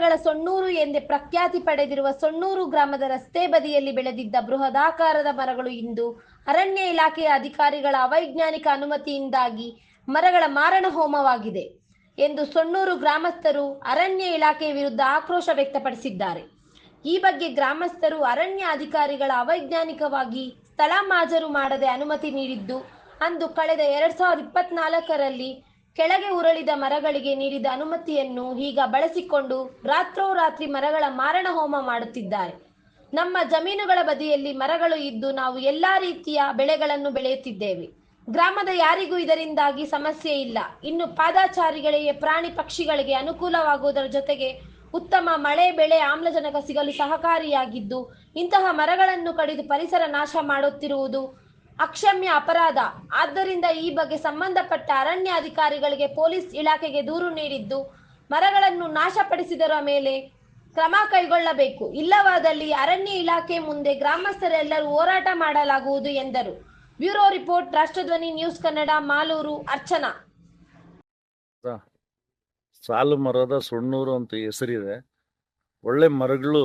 ಮರಗಳ ಸೊಣ್ಣೂರು ಎಂದೇ ಪ್ರಖ್ಯಾತಿ ಪಡೆದಿರುವ ಸೊಣ್ಣೂರು ಗ್ರಾಮದ ರಸ್ತೆ ಬದಿಯಲ್ಲಿ ಬೆಳೆದಿದ್ದ ಬೃಹದಾಕಾರದ ಮರಗಳು ಇಂದು ಅರಣ್ಯ ಇಲಾಖೆಯ ಅಧಿಕಾರಿಗಳ ಅವೈಜ್ಞಾನಿಕ ಅನುಮತಿಯಿಂದಾಗಿ ಮರಗಳ ಮಾರಣ ಹೋಮವಾಗಿದೆ ಎಂದು ಸೊಣ್ಣೂರು ಗ್ರಾಮಸ್ಥರು ಅರಣ್ಯ ಇಲಾಖೆ ವಿರುದ್ಧ ಆಕ್ರೋಶ ವ್ಯಕ್ತಪಡಿಸಿದ್ದಾರೆ. ಈ ಬಗ್ಗೆ ಗ್ರಾಮಸ್ಥರು ಅರಣ್ಯ ಅಧಿಕಾರಿಗಳ ಅವೈಜ್ಞಾನಿಕವಾಗಿ ಸ್ಥಳ ಮಾಜರು ಮಾಡದೆ ಅನುಮತಿ ನೀಡಿದ್ದು ಅಂದು ಕಳೆದ ಎರಡ್ ಸಾವಿರದ ಇಪ್ಪತ್ನಾಲ್ಕರಲ್ಲಿ ಕೆಳಗೆ ಉರುಳಿದ ಮರಗಳಿಗೆ ನೀಡಿದ ಅನುಮತಿಯನ್ನು ಈಗ ಬಳಸಿಕೊಂಡು ರಾತ್ರೋರಾತ್ರಿ ಮರಗಳ ಮಾರಣ ಹೋಮ ಮಾಡುತ್ತಿದ್ದಾರೆ. ನಮ್ಮ ಜಮೀನುಗಳ ಬದಿಯಲ್ಲಿ ಮರಗಳು ಇದ್ದು ನಾವು ಎಲ್ಲಾ ರೀತಿಯ ಬೆಳೆಗಳನ್ನು ಬೆಳೆಯುತ್ತಿದ್ದೇವೆ. ಗ್ರಾಮದ ಯಾರಿಗೂ ಇದರಿಂದಾಗಿ ಸಮಸ್ಯೆ ಇಲ್ಲ. ಇನ್ನು ಪಾದಾಚಾರಿಗಳಿಗೆ, ಪ್ರಾಣಿ ಪಕ್ಷಿಗಳಿಗೆ ಅನುಕೂಲವಾಗುವುದರ ಜೊತೆಗೆ ಉತ್ತಮ ಮಳೆ, ಬೆಳೆ, ಆಮ್ಲಜನಕ ಸಿಗಲು ಸಹಕಾರಿಯಾಗಿದ್ದು, ಇಂತಹ ಮರಗಳನ್ನು ಕಡಿದು ಪರಿಸರ ನಾಶ ಮಾಡುತ್ತಿರುವುದು ಅಕ್ಷಮ್ಯ ಅಪರಾಧ. ಆದ್ದರಿಂದ ಈ ಬಗ್ಗೆ ಸಂಬಂಧಪಟ್ಟ ಅರಣ್ಯ ಅಧಿಕಾರಿಗಳಿಗೆ ಪೊಲೀಸ್ ಇಲಾಖೆಗೆ ದೂರು ನೀಡಿದ್ದು, ಮರಗಳನ್ನು ನಾಶಪಡಿಸಿದರ ಮೇಲೆ ಕ್ರಮ ಕೈಗೊಳ್ಳಬೇಕು. ಇಲ್ಲವಾದಲ್ಲಿ ಅರಣ್ಯ ಇಲಾಖೆ ಮುಂದೆ ಗ್ರಾಮಸ್ಥರೆಲ್ಲರೂ ಹೋರಾಟ ಮಾಡಲಾಗುವುದು ಎಂದರು. Bureau report, Rashtradhwani, News Kannada, Malur, Archana. ಸಾಲು ಮರದ ಸುಣ್ಣೂರು ಅಂತ ಹೆಸರಿದೆ. ಒಳ್ಳೆ ಮರಗಳು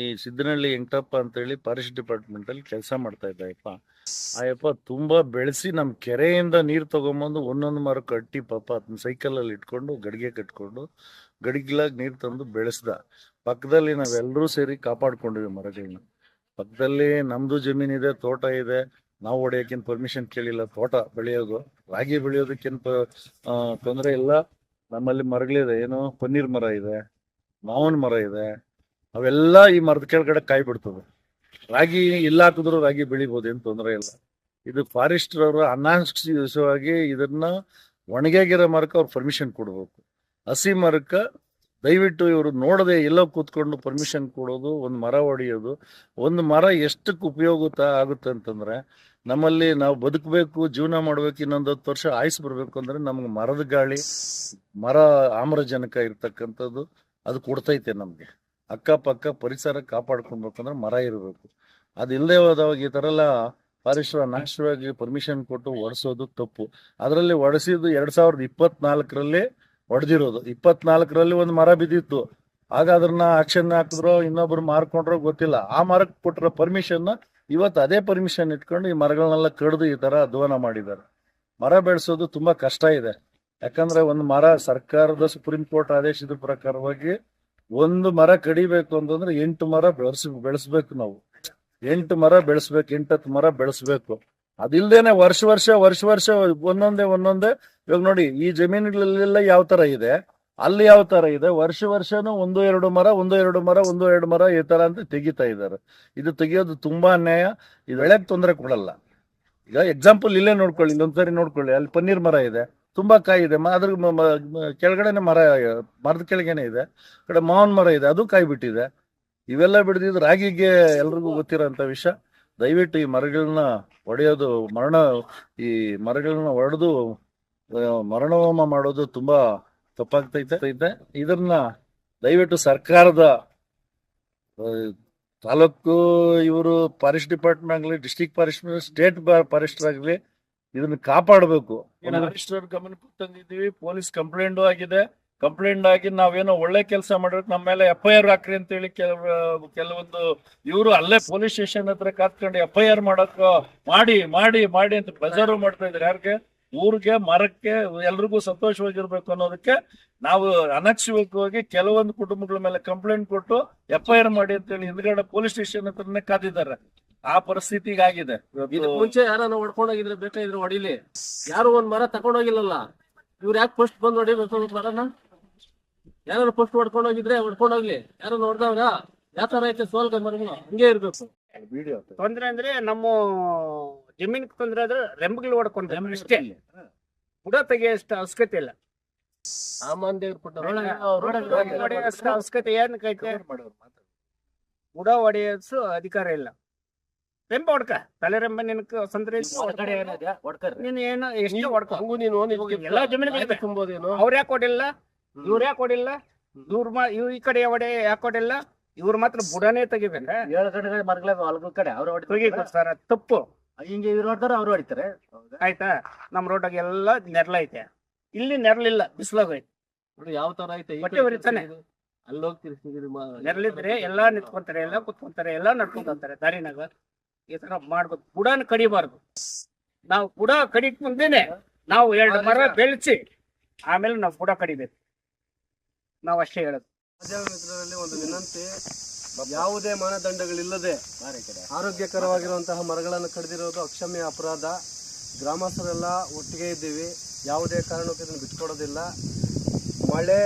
ಈ ಸಿದ್ದನಹಳ್ಳಿ ಅಂತ ಅಂತೇಳಿ ಫಾರೆಸ್ಟ್ ಡಿಪಾರ್ಟ್ಮೆಂಟ್ ಅಲ್ಲಿ ಕೆಲಸ ಮಾಡ್ತಾ ಇದ್ದ ಅಯ್ಯಪ್ಪ ತುಂಬಾ ಬೆಳೆಸಿ ನಮ್ಮ ಕೆರೆಯಿಂದ ನೀರು ತಗೊಂಬಂದು ಒಂದೊಂದು ಮರ ಕಟ್ಟಿ ಪಾಪ ಅದನ್ನ ಸೈಕಲ್ ಅಲ್ಲಿ ಇಟ್ಕೊಂಡು ಗಡಿಗೆ ಕಟ್ಕೊಂಡು ಗಡಿಗ್ಲಾಗ ನೀರು ತಂದು ಬೆಳೆಸ್ದ. ಪಕ್ಕದಲ್ಲಿ ನಾವೆಲ್ಲರೂ ಸೇರಿ ಕಾಪಾಡ್ಕೊಂಡಿವಿ ಮರಗಳನ್ನ ಪಕ್ಕದಲ್ಲಿ ನಮ್ದು ಜಮೀನಿದೆ ತೋಟ ಇದೆ. ನಾವು ಹೊಡೆಯೋಕ್ಕೇನು ಪರ್ಮಿಷನ್ ಕೇಳಿಲ್ಲ, ತೋಟ ಬೆಳೆಯೋದು. ರಾಗಿ ಬೆಳೆಯೋದಕ್ಕೇನು ತೊಂದರೆ ಇಲ್ಲ. ನಮ್ಮಲ್ಲಿ ಮರಗಳಿದೆ, ಏನು ಪನ್ನೀರ್ ಮರ ಇದೆ. ಮಾವಿನ ಮರ ಇದೆ. ಅವೆಲ್ಲ ಈ ಮರದ ಕೆಳಗಡೆ ಕಾಯಿ ಬಿಡ್ತದೆ. ರಾಗಿ ಇಲ್ಲ ಹಾಕಿದ್ರು ರಾಗಿ ಬೆಳಿಬೋದು, ಏನು ತೊಂದರೆ ಇಲ್ಲ. ಇದು ಫಾರೆಸ್ಟ್ ಅವರು ಅನಾವಶ್ಯಕವಾಗಿ ಇದನ್ನ ಒಣಗಾಗಿರೋ ಮರಕ್ಕೆ ಅವ್ರು ಪರ್ಮಿಷನ್ ಕೊಡ್ಬೇಕು. ಹಸಿ ಮರಕ್ಕ ದಯವಿಟ್ಟು ಇವರು ನೋಡದೆ ಎಲ್ಲೋ ಕೂತ್ಕೊಂಡು ಪರ್ಮಿಷನ್ ಕೊಡೋದು, ಒಂದು ಮರ ಹೊಡೆಯೋದು ಒಂದು ಮರ ಎಷ್ಟಕ್ಕೆ ಉಪಯೋಗ ಆಗುತ್ತೆ ಅಂತಂದ್ರೆ, ನಮ್ಮಲ್ಲಿ ನಾವು ಬದುಕಬೇಕು, ಜೀವನ ಮಾಡ್ಬೇಕು, ಇನ್ನೊಂದು ಹತ್ತು ವರ್ಷ ಆಯ್ಸ್ ಬರ್ಬೇಕು ಅಂದ್ರೆ ನಮ್ಗೆ ಮರದ ಗಾಳಿ, ಮರ ಆಮ್ರಜನಕ ಇರ್ತಕ್ಕಂಥದ್ದು. ಅದು ಕೊಡ್ತೈತೆ ನಮ್ಗೆ. ಅಕ್ಕಪಕ್ಕ ಪರಿಸರ ಕಾಪಾಡ್ಕೊಳ್ಬೇಕಂದ್ರೆ ಮರ ಇರಬೇಕು. ಅದು ಇಲ್ಲದೆ ಹೋದವಾಗ ಈ ಥರ ಎಲ್ಲ ನಾಶವಾಗಿ ಪರ್ಮಿಷನ್ ಕೊಟ್ಟು ಒಡಿಸೋದು ತಪ್ಪು. ಅದರಲ್ಲಿ ಒಡಿಸಿದ್ದು ಎರಡ್ ಸಾವಿರದ ಇಪ್ಪತ್ನಾಲ್ಕರಲ್ಲಿ ಒಡೆದಿರೋದು. ಇಪ್ಪತ್ನಾಲ್ಕರಲ್ಲಿ ಒಂದು ಮರ ಬಿದ್ದಿತ್ತು. ಆಗ ಅದನ್ನ ಆಕ್ಷನ್ ಹಾಕಿದ್ರು, ಇನ್ನೊಬ್ರು ಮಾರ್ಕೊಂಡ್ರೋ ಗೊತ್ತಿಲ್ಲ. ಆ ಮರಕ್ಕೆ ಕೊಟ್ಟಿರೋ ಪರ್ಮಿಷನ್ ಇವತ್ತು ಅದೇ ಪರ್ಮಿಷನ್ ಇಟ್ಕೊಂಡು ಈ ಮರಗಳನ್ನೆಲ್ಲ ಕಡಿದು ಈ ತರ ಅಧ್ವಾನ ಮಾಡಿದ್ದಾರೆ. ಮರ ಬೆಳೆಸೋದು ತುಂಬಾ ಕಷ್ಟ ಇದೆ. ಯಾಕಂದ್ರೆ ಒಂದು ಮರ ಸರ್ಕಾರದ ಸುಪ್ರೀಂ ಕೋರ್ಟ್ ಆದೇಶದ ಪ್ರಕಾರವಾಗಿ ಒಂದು ಮರ ಕಡಿಬೇಕು ಅಂತಂದ್ರೆ ಎಂಟು ಮರ ಬೆಳೆಸ್, ಬೆಳೆಸ್ಬೇಕು ನಾವು. ಎಂಟು ಮರ ಬೆಳೆಸ್ಬೇಕು, ಎಂಟತ್ತು ಮರ ಬೆಳೆಸ್ಬೇಕು. ಅದಿಲ್ದೇನೆ ವರ್ಷ ವರ್ಷ ವರ್ಷ ವರ್ಷ ಒಂದೊಂದೇ ಒಂದೊಂದೇ. ಇವಾಗ ನೋಡಿ, ಈ ಜಮೀನುಗಳಲ್ಲೆಲ್ಲ ಯಾವ ತರ ಇದೆ? ಅಲ್ಲಿ ಯಾವ ತರ ಇದೆ? ವರ್ಷ, ವರ್ಷನೂ ಒಂದು, ಎರಡು ಮರ, ಒಂದು, ಎರಡು ಮರ, ಒಂದು, ಎರಡು ಮರ ಈ ತರ ಅಂತ ತೆಗಿತಾ ಇದ್ದಾರೆ. ಇದು ತೆಗಿಯೋದು ತುಂಬಾ ಅನ್ಯಾಯ. ಇದು ಬೆಳೆಗೆ ತೊಂದರೆ ಕೊಡಲ್ಲ. ಈಗ ಎಕ್ಸಾಂಪಲ್ ಇಲ್ಲೇ ನೋಡ್ಕೊಳ್ಳಿ ಇಲ್ಲೊಂದ್ಸರಿ ನೋಡ್ಕೊಳ್ಳಿ. ಅಲ್ಲಿ ಪನ್ನೀರ್ ಮರ ಇದೆ. ತುಂಬಾ ಕಾಯಿ ಇದೆ. ಅದ್ರ ಕೆಳಗಡೆನೆ ಮರ, ಮರದ ಕೆಳಗೇನೆ ಇದೆ. ಕಡೆ ಮಾವನ್ ಮರ ಇದೆ. ಅದು ಕಾಯಿ ಬಿಟ್ಟಿದೆ ಇವೆಲ್ಲ ಬಿಡ್ದಿದ್ದು ರಾಗಿಗೆ ಎಲ್ರಿಗೂ ಗೊತ್ತಿರೋಂಥ ವಿಷಯ ದಯವಿಟ್ಟು ಈ ಮರಗಳನ್ನ ಒಡೆಯೋದು, ಮರಣ, ಈ ಮರಗಳನ್ನ ಒಡೆದು ಮರಣಹೋಮ ಮಾಡೋದು ತುಂಬಾ ತಪ್ಪಾಗ್ತೈತೆ. ಇದನ್ನ ದಯವಿಟ್ಟು ಸರ್ಕಾರದ ತಾಲೂಕು ಇವರು ಫಾರೆಸ್ಟ್ ಡಿಪಾರ್ಟ್ಮೆಂಟ್ ಆಗಲಿ ಡಿಸ್ಟಿಕ್ ಫಾರೆಸ್ಟ್ ಸ್ಟೇಟ್ ಫಾರೆಸ್ಟ್ ಆಗಲಿ ಇದನ್ನ ಕಾಪಾಡಬೇಕು. ಗಮನಕ್ಕೆ ತಂದಿದ್ದೀವಿ ಪೊಲೀಸ್ ಕಂಪ್ಲೇಂಟ್ ಆಗಿದೆ. ಕಂಪ್ಲೇಂಟ್ ಆಗಿ ನಾವೇನೋ ಒಳ್ಳೆ ಕೆಲಸ ಮಾಡಿದ್ರೆ ನಮ್ಮ ಮೇಲೆ ಎಫ್ ಐ ಆರ್ ಹಾಕ್ರಿ ಅಂತೇಳಿ ಕೆಲವು ಕೆಲವೊಂದು ಇವರು ಅಲ್ಲೇ ಪೊಲೀಸ್ ಸ್ಟೇಷನ್ ಹತ್ರ ಕಾತ್ಕೊಂಡು ಎಫ್ ಐ ಆರ್ ಮಾಡಕ್ ಮಾಡಿ ಮಾಡಿ ಮಾಡಿ ಅಂತ ಪ್ರೆಸರ್ವ್ ಮಾಡ್ತಾ ಇದ್ದಾರೆ. ಯಾರಿಗೆ? ಊರಿಗೆ ಮರಕ್ಕೆ ಎಲ್ರಿಗೂ ಸಂತೋಷವಾಗಿರ್ಬೇಕು ಅನ್ನೋದಕ್ಕೆ ನಾವು ಅನಕ್ಷವಾಗಿ ಕೆಲವೊಂದು ಕುಟುಂಬಗಳ ಮೇಲೆ ಕಂಪ್ಲೇಂಟ್ ಕೊಟ್ಟು ಎಫ್ ಐ ಆರ್ ಮಾಡಿ ಅಂತೇಳಿ ಹಿಂದ್ಗಡೆ ಪೊಲೀಸ್ ಸ್ಟೇಷನ್ ಹತ್ರನೇ ಕಾದಿದ್ದಾರೆ. ಆ ಪರಿಸ್ಥಿತಿ ಈಗ ಆಗಿದೆ ಇದಕ್ ಮುಂಚೆ ಯಾರನ್ನ ಹೊಡ್ಕೊಂಡೋಗಿದ್ರೆ ಬೇಕಾಗಿದ್ರೆ ಹೊಡಿಲಿ. ಯಾರು ಒಂದ್ ಮರ ತಕೊಂಡೋಗಿಲ್ಲಲ್ಲ ಇವ್ರ ಯಾಕೆ ಫಸ್ಟ್ ಬಂದ್ ಹೊಡಿಬೇಕು ಮರನ? ಯಾರು ಫಸ್ಟ್ ಹೊಡ್ಕೊಂಡೋಗಿದ್ರೆ ಹೊಡ್ಕೊಂಡೋಗ್ಲಿ ಯಾರು ನೋಡ್ದವ್ರ ಯಾವ ತರ ಐತೆ ಸೋಲ್ಕ ಮರಗಳು? ಹಂಗೆ ಇರ್ಬೇಕು. ತೊಂದ್ರೆ ಅಂದ್ರೆ ನಮ್ಮ ಜಮೀನ್ ತೊಂದ್ರೆ ಆದ್ರೆ ರೆಂಬಗಳು ಹೊಡ್ಕೊಂಡ್ರೆ ಅಷ್ಟೇ. ಬುಡ ತೆಗೆಯಷ್ಟು ಅವಶ್ಯಕತೆ ಇಲ್ಲ. ಅವಶ್ಯಕತೆ ಏನ್ ಕೈತೆ ಬುಡ ಹೊಡೆಯೋದು ಅಧಿಕಾರ ಇಲ್ಲ. ರೆಂಬ ಹೊಡ್ಕ ತಲೆ ರೆಂಬ ನಿನಕ್ ಸಂದ್ರೆ ನೀನ್ ಏನು ಎಷ್ಟು ಹೊಡ್ಕ ಹಂಗು ನೀನು ಎಲ್ಲಾ ಜಮೀನು ತುಂಬೋದೇನು? ಅವ್ರ ಯಾಕೆ ಕೊಡಿಲ್ಲ? ಇವ್ರ ಯಾಕೆ ಕೊಡಿಲ್ಲ? ಇವ್ರ ಮಾ ಇವ್ ಈ ಕಡೆ ಒಡೆ ಯಾಕೆ ಕೊಡಿಲ್ಲ? ಇವ್ರ ಮಾತ್ರ ಬುಡನೇ ತೆಗಿಬೇಕ. ಏಳು ಕಡೆ ಮರಗಳ ಹೊಲಗಳ ಕಡೆ. ಅವ್ರ ತೆಗಿಬೇಕು ಸರ್ ತಪ್ಪು. ಹಿಂಗೆ ಇವ್ರು ಹೊಡ್ತಾರ ಅವ್ರು ಹೊಡಿತಾರೆ. ಆಯ್ತಾ? ನಮ್ ರೋಡಾಗ ಎಲ್ಲ ನೆರಳೈತೆ ಇಲ್ಲಿ ನೆರಳಿಲ್ಲ ಬಿಸಿಲಾಗೈತೆ ಯಾವ ತರ ಐತೆ? ಬಟ್ಟೆ ಹೊರಿತಾನೆ. ಇದು. ಅಲ್ಲಿ ಹೋಗ್ತೀರಿ ನೆರಳಿದ್ರೆ ಎಲ್ಲಾ ನಿಂತ್ಕೊಂತಾರೆ ಎಲ್ಲಾ ಕುತ್ಕೊಂತಾರೆ ಎಲ್ಲಾ ನಡ್ಕೊಂತಾರೆ ಹೋಗ್ತಾರೆ ದಾರಿನಾಗ. ಈ ತರ ಮಾಡ್ಬೇಕು ಬುಡನ ಕಡಿಬಾರ್ದು. ನಾವು ಬುಡ ಕಡಿಕ್ ಮುಂದೆನೆ ನಾವು ಎರಡು ಮರ ಬೆಳೆಸಿ ಆಮೇಲೆ ನಾವು ಬುಡ ಕಡಿಬೇಕು. ನಾವು ಅಷ್ಟೇ ಹೇಳೋದು. ಮಿತ್ರರಲ್ಲಿ ಒಂದು ವಿನಂತಿ ಯಾವುದೇ ಮಾನದಂಡಗಳಿಲ್ಲದೆ ಆರೋಗ್ಯಕರವಾಗಿರುವಂತಹ ಮರಗಳನ್ನು ಕಡಿದಿರೋದು ಅಕ್ಷಮ್ಯ ಅಪರಾಧ. ಗ್ರಾಮಸ್ಥರೆಲ್ಲ ಒಟ್ಟಿಗೆ ಇದ್ದೀವಿ. ಯಾವುದೇ ಕಾರಣಕ್ಕೂ ಇದನ್ನು ಬಿಟ್ಕೊಡೋದಿಲ್ಲ. ಮಳೆ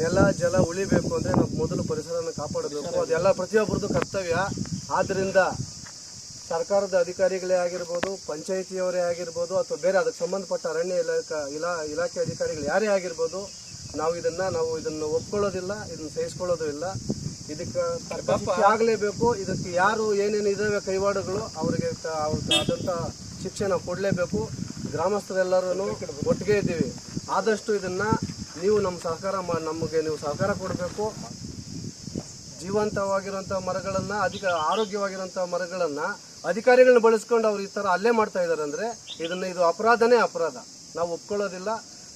ನೆಲ ಜಲ ಉಳಿಬೇಕು ಅಂದರೆ ನಾವು ಮೊದಲು ಪರಿಸರವನ್ನು ಕಾಪಾಡಬೇಕು. ಅದೆಲ್ಲ ಪ್ರತಿಯೊಬ್ಬರದ್ದು ಕರ್ತವ್ಯ. ಆದ್ದರಿಂದ ಸರ್ಕಾರದ ಅಧಿಕಾರಿಗಳೇ ಆಗಿರ್ಬೋದು ಪಂಚಾಯಿತಿಯವರೇ ಆಗಿರ್ಬೋದು ಅಥವಾ ಬೇರೆ ಅದಕ್ಕೆ ಸಂಬಂಧಪಟ್ಟ ಅರಣ್ಯ ಇಲಾಖೆ ಇಲಾ ಇಲಾಖೆ ಅಧಿಕಾರಿಗಳು ಯಾರೇ ಆಗಿರ್ಬೋದು ನಾವು ಇದನ್ನು ನಾವು ಇದನ್ನು ಒಪ್ಕೊಳ್ಳೋದಿಲ್ಲ ಇದನ್ನು ಸಹಿಸ್ಕೊಳ್ಳೋದು ಇಲ್ಲ. ಇದಕ್ಕೆ ಆಗಲೇಬೇಕು. ಇದಕ್ಕೆ ಯಾರು ಏನೇನು ಇದ್ದಾವೆ ಕೈವಾಡಗಳು ಅವ್ರಿಗೆ ಆದಂಥ ಶಿಕ್ಷೆ ನಾವು ಕೊಡಲೇಬೇಕು. ಗ್ರಾಮಸ್ಥರೆಲ್ಲರೂ ಒಟ್ಟಿಗೆ ಇದ್ದೀವಿ. ಆದಷ್ಟು ಇದನ್ನು ನೀವು ನಮ್ಮ ಸಹಕಾರ ಮಾ ನಮಗೆ ನೀವು ಸಹಕಾರ ಕೊಡಬೇಕು. ಜೀವಂತವಾಗಿರುವಂಥ ಮರಗಳನ್ನು ಅಧಿಕ ಆರೋಗ್ಯವಾಗಿರುವಂಥ ಮರಗಳನ್ನ ಅಧಿಕಾರಿಗಳನ್ನ ಬಳಸ್ಕೊಂಡು ಅವ್ರು ಈ ಥರ ಅಲ್ಲೇ ಮಾಡ್ತಾ ಇದ್ದಾರೆ ಅಂದರೆ ಇದನ್ನು ಇದು ಅಪರಾಧನೇ ಅಪರಾಧ. ನಾವು ಒಪ್ಕೊಳ್ಳೋದಿಲ್ಲ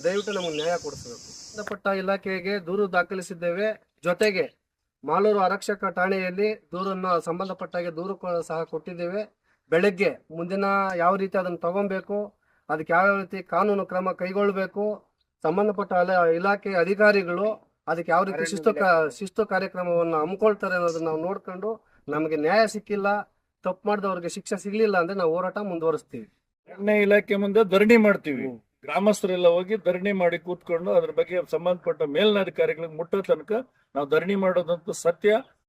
ದಯವಿಟ್ಟು ನಮಗೆ ನ್ಯಾಯ ಕೊಡಿಸಬೇಕು. ಸಂಬಂಧಪಟ್ಟ ಇಲಾಖೆಗೆ ದೂರು ದಾಖಲಿಸಿದ್ದೇವೆ. ಜೊತೆಗೆ ಮಾಲೂರು ಆರಕ್ಷಕ ಠಾಣೆಯಲ್ಲಿ ದೂರನ್ನು ಸಂಬಂಧಪಟ್ಟಾಗೆ ದೂರು ಸಹ ಕೊಟ್ಟಿದ್ದೇವೆ. ಬೆಳಗ್ಗೆ ಮುಂದಿನ ಯಾವ ರೀತಿ ಅದನ್ನು ತಗೊಬೇಕು ಅದಕ್ಕೆ ಯಾವ ರೀತಿ ಕಾನೂನು ಕ್ರಮ ಕೈಗೊಳ್ಳಬೇಕು ಸಂಬಂಧಪಟ್ಟ ಇಲಾಖೆ ಅಧಿಕಾರಿಗಳು ಅದಕ್ಕೆ ಯಾವ ರೀತಿ ಶಿಸ್ತು ಶಿಸ್ತು ಕಾರ್ಯಕ್ರಮವನ್ನು ಹಮ್ಮಿಕೊಳ್ತಾರೆ ಅನ್ನೋದನ್ನ ನಾವು ನೋಡ್ಕೊಂಡು ನಮಗೆ ನ್ಯಾಯ ಸಿಕ್ಕಿಲ್ಲ. ತಪ್ಪು ಮಾಡಿದವ್ರಿಗೆ ಶಿಕ್ಷೆ ಸಿಗ್ಲಿಲ್ಲ ಅಂದ್ರೆ ನಾವು ಹೋರಾಟ ಮುಂದುವರಿಸ್ತೀವಿ. ಅರಣ್ಯ ಇಲಾಖೆ ಮುಂದೆ ಧರಣಿ ಮಾಡ್ತೀವಿ. ಗ್ರಾಮಸ್ಥರೆಲ್ಲ ಹೋಗಿ ಧರಣಿ ಮಾಡಿ ಕೂತ್ಕೊಂಡು ಅದ್ರ ಬಗ್ಗೆ ಸಂಬಂಧಪಟ್ಟ ಮೇಲಿನ ಅಧಿಕಾರಿಗಳಿಗೆ ಮುಟ್ಟೋ ತನಕ ನಾವು ಧರಣಿ ಮಾಡೋದಂತೂ ಸತ್ಯ.